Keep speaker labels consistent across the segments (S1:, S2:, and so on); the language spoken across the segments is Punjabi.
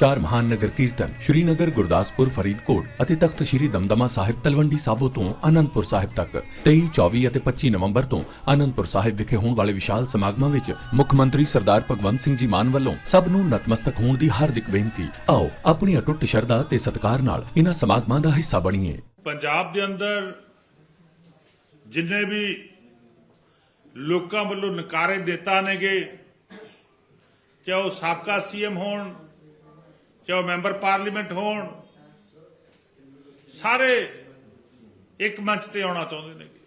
S1: ਚਾਰ ਮਹਾਨ ਨਗਰ ਕੀਰਤਨ ਸ਼੍ਰੀਨਗਰ, ਗੁਰਦਾਸਪੁਰ, ਫਰੀਦਕੋਟ ਅਤੇ ਤਖਤ ਸ਼੍ਰੀ ਦਮਦਮਾ ਸਾਹਿਬ ਤਲਵੰਡੀ ਸਾਬੋ ਤੋਂ ਆਨੰਦਪੁਰ ਸਾਹਿਬ ਤੱਕ। 23 24 ਅਤੇ 25 ਨਵੰਬਰ ਤੋਂ ਆਨੰਦਪੁਰ ਸਾਹਿਬ ਵਿਖੇ ਹੋਣ ਵਾਲੇ ਵਿਸ਼ਾਲ ਸਮਾਗਮਾਂ ਵਿੱਚ ਮੁੱਖ ਮੰਤਰੀ ਸਰਦਾਰ ਭਗਵੰਤ ਸਿੰਘ ਜੀ ਮਾਨ ਵੱਲੋਂ ਸਭ ਨੂੰ ਨਤਮਸਤਕ ਹੋਣ ਦੀ ਹਾਰਦਿਕ ਬੇਨਤੀ। ਆਓ, ਆਪਣੀ ਅਟੁੱਟ ਸ਼ਰਧਾ ਤੇ ਸਤਿਕਾਰ ਨਾਲ ਇਹਨਾਂ ਸਮਾਗਮਾਂ ਦਾ ਹਿੱਸਾ ਬਣੀਏ।
S2: ਪੰਜਾਬ ਦੇ ਅੰਦਰ ਜਿੰਨੇ ਵੀ ਲੋਕਾਂ ਵੱਲੋਂ ਨਕਾਰੇ ਦਿੱਤਾ ਨੇਗੇ, ਚਾਹੇ ਉਹ ਸਾਬਕਾ ਸੀਐਮ ਹੋਣ ਚਾਹੇ ਉਹ ਮੈਂਬਰ ਪਾਰਲੀਮੈਂਟ ਹੋਣ। ਸਾਰੇ ਇੱਕ ਮੰਚ ਤੇ ਆਉਣਾ ਚਾਹੁੰਦੇ ਨੇਗੇ।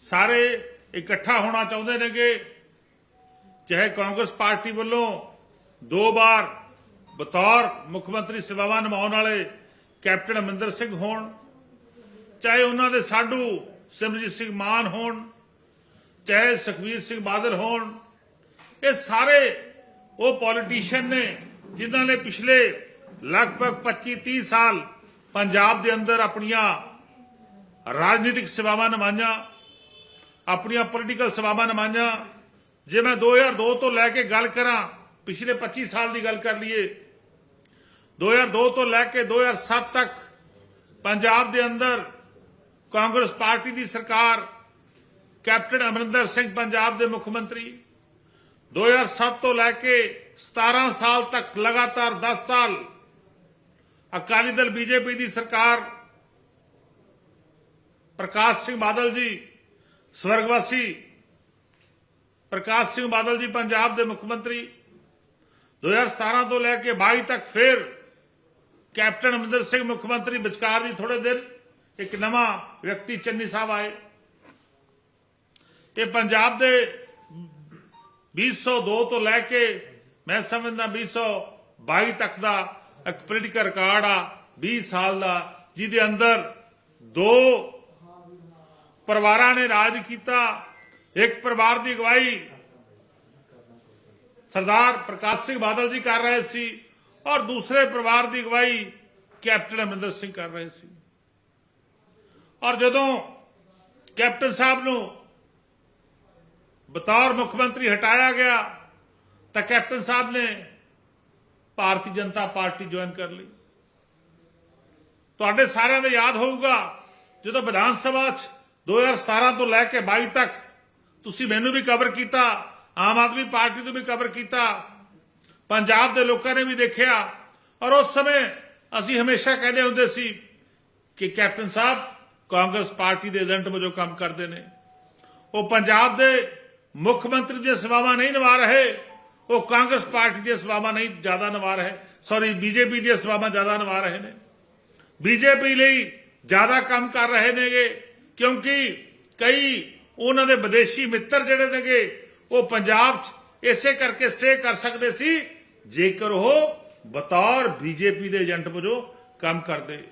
S2: ਸਾਰੇ ਇਕੱਠਾ ਹੋਣਾ ਚਾਹੁੰਦੇ ਨੇਗੇ। ਚਾਹੇ ਕਾਂਗਰਸ ਪਾਰਟੀ ਵੱਲੋਂ ਦੋ ਵਾਰ ਬਤੌਰ ਮੁੱਖ ਮੰਤਰੀ ਸੇਵਾਵਾਂ ਨਿਭਾਉਣ ਵਾਲੇ ਕੈਪਟਨ ਅਮਰਿੰਦਰ ਸਿੰਘ ਹੋਣ, ਚਾਹੇ ਉਹਨਾਂ ਦੇ ਸਾਡੂ ਸਿਮਰਜੀਤ ਸਿੰਘ ਮਾਨ ਹੋਣ, ਚਾਹੇ ਸੁਖਬੀਰ ਸਿੰਘ ਬਾਦਲ ਹੋਣ, ਇਹ ਸਾਰੇ ਉਹ ਪੋਲੀਟੀਸ਼ੀਅਨ ਨੇ, ਜਿਨ੍ਹਾਂ ਨੇ ਪਿਛਲੇ ਲਗਭਗ 25 30 ਸਾਲ ਪੰਜਾਬ ਦੇ ਅੰਦਰ ਆਪਣੀਆਂ ਰਾਜਨੀਤਿਕ ਸੇਵਾਵਾਂ ਨਿਭਾਈਆਂ, ਆਪਣੀਆਂ ਪੋਲੀਟੀਕਲ ਸੇਵਾਵਾਂ ਨਿਭਾਈਆਂ। ਜੇ ਮੈਂ 2002 ਤੋਂ ਲੈ ਕੇ ਗੱਲ ਕਰਾਂ, ਪਿਛਲੇ 25 ਸਾਲ ਦੀ ਗੱਲ ਕਰ ਲਈਏ 2002 ਤੋਂ ਲੈ ਕੇ 2007 ਤੱਕ ਪੰਜਾਬ ਦੇ ਅੰਦਰ ਕਾਂਗਰਸ ਪਾਰਟੀ ਦੀ ਸਰਕਾਰ, ਕੈਪਟਨ ਅਮਰਿੰਦਰ ਸਿੰਘ ਪੰਜਾਬ ਦੇ ਮੁੱਖ ਮੰਤਰੀ 2007 ਤੋਂ ਲੈ ਕੇ 17 ਸਾਲ ਤੱਕ ਲਗਾਤਾਰ 10 ਸਾਲ ਅਕਾਲੀ ਦਲ ਬੀਜੇਪੀ ਦੀ ਸਰਕਾਰ ਪ੍ਰਕਾਸ਼ ਸਿੰਘ ਬਾਦਲ ਜੀ, ਸਵਰਗਵਾਸੀ ਪ੍ਰਕਾਸ਼ ਸਿੰਘ ਬਾਦਲ ਜੀ, ਪੰਜਾਬ ਦੇ ਮੁੱਖ ਮੰਤਰੀ 2017 ਤੋਂ ਲੈ ਕੇ 22 ਤੱਕ ਫਿਰ ਕੈਪਟਨ ਅਮਰਿੰਦਰ ਸਿੰਘ ਮੁੱਖ ਮੰਤਰੀ ਵਿਚਕਾਰ ਦੀ ਥੋੜੇ ਦਿਨ ਇੱਕ ਨਵਾਂ ਵਿਅਕਤੀ ਚੰਨੀ ਸਾਹਿਬ ਆਏ। ਇਹ ਪੰਜਾਬ ਦੇ 202 ਤੋਂ ਲੈ ਕੇ ਮੈਂ ਸਮਝਦਾ 222 ਤੱਕ ਦਾ ਇੱਕ ਪੋਲੀਟੀਕਲ ਰਿਕਾਰਡ ਆ 20 ਸਾਲ ਦਾ ਜਿਹਦੇ ਅੰਦਰ ਦੋ ਪਰਿਵਾਰਾਂ ਨੇ ਰਾਜ ਕੀਤਾ ਇੱਕ ਪਰਿਵਾਰ ਦੀ ਅਗਵਾਈ ਸਰਦਾਰ ਪ੍ਰਕਾਸ਼ ਸਿੰਘ ਬਾਦਲ ਜੀ ਕਰ ਰਹੇ ਸੀ ਔਰ ਦੂਸਰੇ ਪਰਿਵਾਰ ਦੀ ਅਗਵਾਈ ਕੈਪਟਨ ਅਮਰਿੰਦਰ ਸਿੰਘ ਕਰ ਰਹੇ ਸੀ ਔਰ ਜਦੋਂ ਕੈਪਟਨ ਸਾਹਿਬ ਨੂੰ ਬਤੌਰ ਮੁੱਖ ਮੰਤਰੀ ਹਟਾਇਆ ਗਿਆ ਤਾਂ ਕੈਪਟਨ ਸਾਹਿਬ ਨੇ ਭਾਰਤੀ ਜਨਤਾ ਪਾਰਟੀ ਜੁਆਇਨ ਕਰ ਲਈ। ਤੁਹਾਡੇ ਸਾਰਿਆਂ ਨੂੰ ਯਾਦ ਹੋਊਗਾ, ਜਦੋਂ ਵਿਧਾਨ ਸਭਾ 'ਚ 2017 ਤੋਂ ਲੈ ਕੇ 22 ਤੱਕ ਤੁਸੀਂ ਮੈਨੂੰ ਵੀ ਕਵਰ ਕੀਤਾ, ਆਮ ਆਦਮੀ ਪਾਰਟੀ ਨੂੰ ਵੀ ਕਵਰ ਕੀਤਾ, ਪੰਜਾਬ ਦੇ ਲੋਕਾਂ ਨੇ ਵੀ ਦੇਖਿਆ ਔਰ ਉਸ ਸਮੇਂ ਅਸੀਂ ਹਮੇਸ਼ਾ ਕਹਿੰਦੇ ਹੁੰਦੇ ਸੀ ਕਿ ਕੈਪਟਨ ਸਾਹਿਬ ਕਾਂਗਰਸ ਪਾਰਟੀ ਦੇ ਏਜੰਟ ਵਜੋਂ ਕੰਮ ਕਰਦੇ ਨੇ। ਉਹ ਪੰਜਾਬ ਦੇ ਮੁੱਖ ਮੰਤਰੀ ਦੀਆਂ ਸੇਵਾਵਾਂ ਨਹੀਂ ਨਿਭਾ ਰਹੇ, ਉਹ ਕਾਂਗਰਸ ਪਾਰਟੀ ਦੀਆਂ ਸੇਵਾਵਾਂ ਨਹੀਂ ਜ਼ਿਆਦਾ ਨਿਭਾ ਰਹੇ ਸੌਰੀ ਬੀਜੇਪੀ ਦੀਆਂ ਸੇਵਾਵਾਂ ਜ਼ਿਆਦਾ ਨਿਭਾ ਰਹੇ ਨੇ। ਬੀਜੇਪੀ ਲਈ ਜ਼ਿਆਦਾ ਕੰਮ ਕਰ ਰਹੇ ਨੇਗੇ, ਕਿਉਂਕਿ ਕਈ ਉਹਨਾਂ ਦੇ ਵਿਦੇਸ਼ੀ ਮਿੱਤਰ ਜਿਹੜੇ ਨੇਗੇ, ਉਹ ਪੰਜਾਬ 'ਚ ਇਸੇ ਕਰਕੇ ਸਟੇ ਕਰ ਸਕਦੇ ਸੀ, ਜੇਕਰ ਉਹ ਬਤੌਰ ਬੀਜੇਪੀ ਦੇ ਏਜੰਟ ਵਜੋਂ ਕੰਮ ਕਰਦੇ।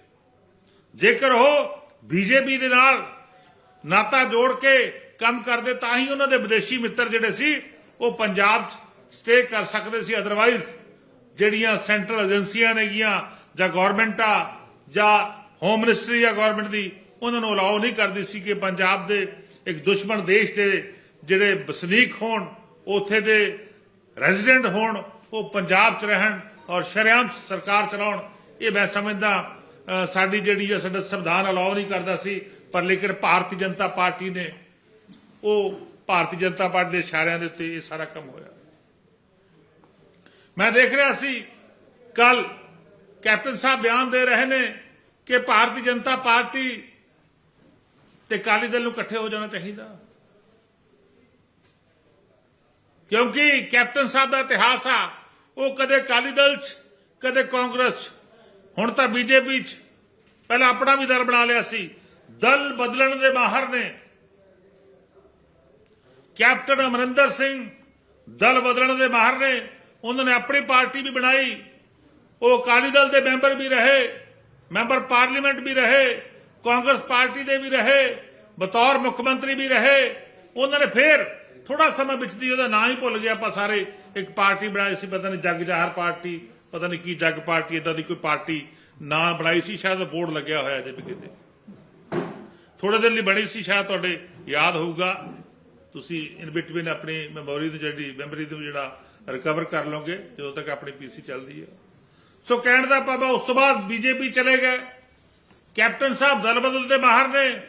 S2: ਜੇਕਰ ਉਹ ਬੀਜੇਪੀ ਦੇ ਨਾਲ ਨਾਤਾ ਜੋੜ ਕੇ ਕੰਮ ਕਰਦੇ ਤਾਂ ਹੀ ਉਹਨਾਂ ਦੇ ਵਿਦੇਸ਼ੀ ਮਿੱਤਰ ਜਿਹੜੇ ਸੀ, ਉਹ ਪੰਜਾਬ 'ਚ ਸਟੇ ਕਰ ਸਕਦੇ ਸੀ। ਅਦਰਵਾਈਜ਼ ਜਿਹੜੀਆਂ ਸੈਂਟਰਲ ਏਜੰਸੀਆਂ ਨੇਗੀਆਂ, ਜਾਂ ਗਵਰਨਮੈਂਟ ਆ, ਜਾਂ ਹੋਮ ਮਿਨਿਸਟਰੀ ਜਾਂ ਗਵਰਨਮੈਂਟ ਦੀ, ਉਹਨਾਂ ਨੂੰ ਅਲਾਉ ਨਹੀਂ ਕਰਦੀ ਸੀ ਕਿ ਪੰਜਾਬ ਦੇ ਇੱਕ ਦੁਸ਼ਮਣ ਦੇਸ਼ ਦੇ ਜਿਹੜੇ ਵਸਨੀਕ ਹੋਣ, ਉੱਥੇ ਦੇ ਰੈਜ਼ੀਡੈਂਟ ਹੋਣ, ਉਹ ਪੰਜਾਬ 'ਚ ਰਹਿਣ ਔਰ ਸ਼ਰਿਆਮ ਸਰਕਾਰ ਚਲਾਉਣ। ਇਹ ਮੈਂ ਸਮਝਦਾ ਸਾਡੀ ਜਿਹੜੀ ਹੈ ਸਾਡਾ ਸੰਵਿਧਾਨ ਅਲਾਉ ਨਹੀਂ ਕਰਦਾ ਸੀ, ਪਰ ਲੇਕਿਨ ਭਾਰਤੀ ਜਨਤਾ ਪਾਰਟੀ ਨੇ ਉਹ ਭਾਰਤੀ ਜਨਤਾ ਪਾਰਟੀ ਦੇ ਇਸ਼ਾਰਿਆਂ ਦੇ ਉੱਤੇ ਇਹ ਸਾਰਾ ਕੰਮ ਹੋਇਆ। ਮੈਂ ਦੇਖ ਰਿਹਾ ਸੀ ਕੱਲ ਕੈਪਟਨ ਸਾਹਿਬ ਬਿਆਨ ਦੇ ਰਹੇ ਨੇ ਕਿ ਭਾਰਤੀ ਜਨਤਾ ਪਾਰਟੀ ਤੇ ਅਕਾਲੀ ਦਲ ਨੂੰ ਇਕੱਠੇ ਹੋ ਜਾਣਾ ਚਾਹੀਦਾ। ਕਿਉਂਕਿ ਕੈਪਟਨ ਸਾਹਿਬ ਦਾ ਇਤਿਹਾਸ ਆ, ਉਹ ਕਦੇ ਅਕਾਲੀ ਦਲ 'ਚ, ਕਦੇ ਕਾਂਗਰਸ 'ਚ। ਹੁਣ ਤਾਂ ਬੀਜੇਪੀ 'ਚ। ਪਹਿਲਾਂ ਆਪਣਾ ਵੀ ਦਰ ਬਣਾ ਲਿਆ ਸੀ। ਦਲ ਬਦਲਣ ਦੇ ਮਾਹਰ ਨੇ। ਕੈਪਟਨ ਅਮਰਿੰਦਰ ਸਿੰਘ ਦਲ ਬਦਲਣ ਦੇ ਮਾਹਰ ਨੇ। ਉਹਨਾਂ ਨੇ ਆਪਣੀ ਪਾਰਟੀ ਵੀ ਬਣਾਈ। ਉਹ ਅਕਾਲੀ ਦਲ ਦੇ ਮੈਂਬਰ ਵੀ ਰਹੇ, ਮੈਂਬਰ ਪਾਰਲੀਮੈਂਟ ਵੀ ਰਹੇ, ਕਾਂਗਰਸ ਪਾਰਟੀ ਦੇ ਵੀ ਰਹੇ, ਬਤੌਰ ਮੁੱਖ ਮੰਤਰੀ ਵੀ ਰਹੇ। ਉਹਨਾਂ ਨੇ ਫੇਰ ਥੋੜਾ ਸਮਾਂ ਵਿੱਚ ਦੀ ਉਹਦਾ ਨਾਂ ਹੀ ਭੁੱਲ ਗਿਆ ਆਪਾਂ ਸਾਰੇ। ਇੱਕ ਪਾਰਟੀ ਬਣਾਈ ਸੀ, ਪਤਾ ਨਹੀਂ ਜੱਗ ਜਹਰ ਪਾਰਟੀ, ਪਤਾ ਨਹੀਂ ਕੀ ਜੱਗ ਪਾਰਟੀ ਇਦਾਂ ਦੀ ਕੋਈ ਪਾਰਟੀ ਨਾ ਬਣਾਈ ਸੀ, ਸ਼ਾਇਦ ਬੋਰਡ ਲੱਗਿਆ ਹੋਇਆ ਜੇ ਵੀ ਕਿਤੇ। ਥੋੜੇ ਦਿਨ ਲਈ ਬਣੀ ਸੀ, ਸ਼ਾਇਦ ਤੁਹਾਡੇ ਯਾਦ ਹੋਊਗਾ। ਤੁਸੀਂ ਇਨ ਬਿਟਵੀਨ ਆਪਣੀ ਮੈਮੋਰੀ ਦੀ ਜਿਹੜੀ ਮੈਮਰੀ ਨੂੰ ਜਿਹੜਾ ਰਿਕਵਰ ਕਰ ਲਓਗੇ, ਜਦੋਂ ਤੱਕ ਆਪਣੀ ਪੀਸੀ ਚੱਲਦੀ ਹੈ। ਸੋ ਕਹਿਣ ਦਾ ਪਾਪਾ ਉਸ ਤੋਂ ਬਾਅਦ ਬੀਜੇਪੀ ਚਲੇ ਗਏ। ਕੈਪਟਨ ਸਾਹਿਬ ਦਲ ਬਦਲ ਦੇ ਬਾਹਰ ਨੇ।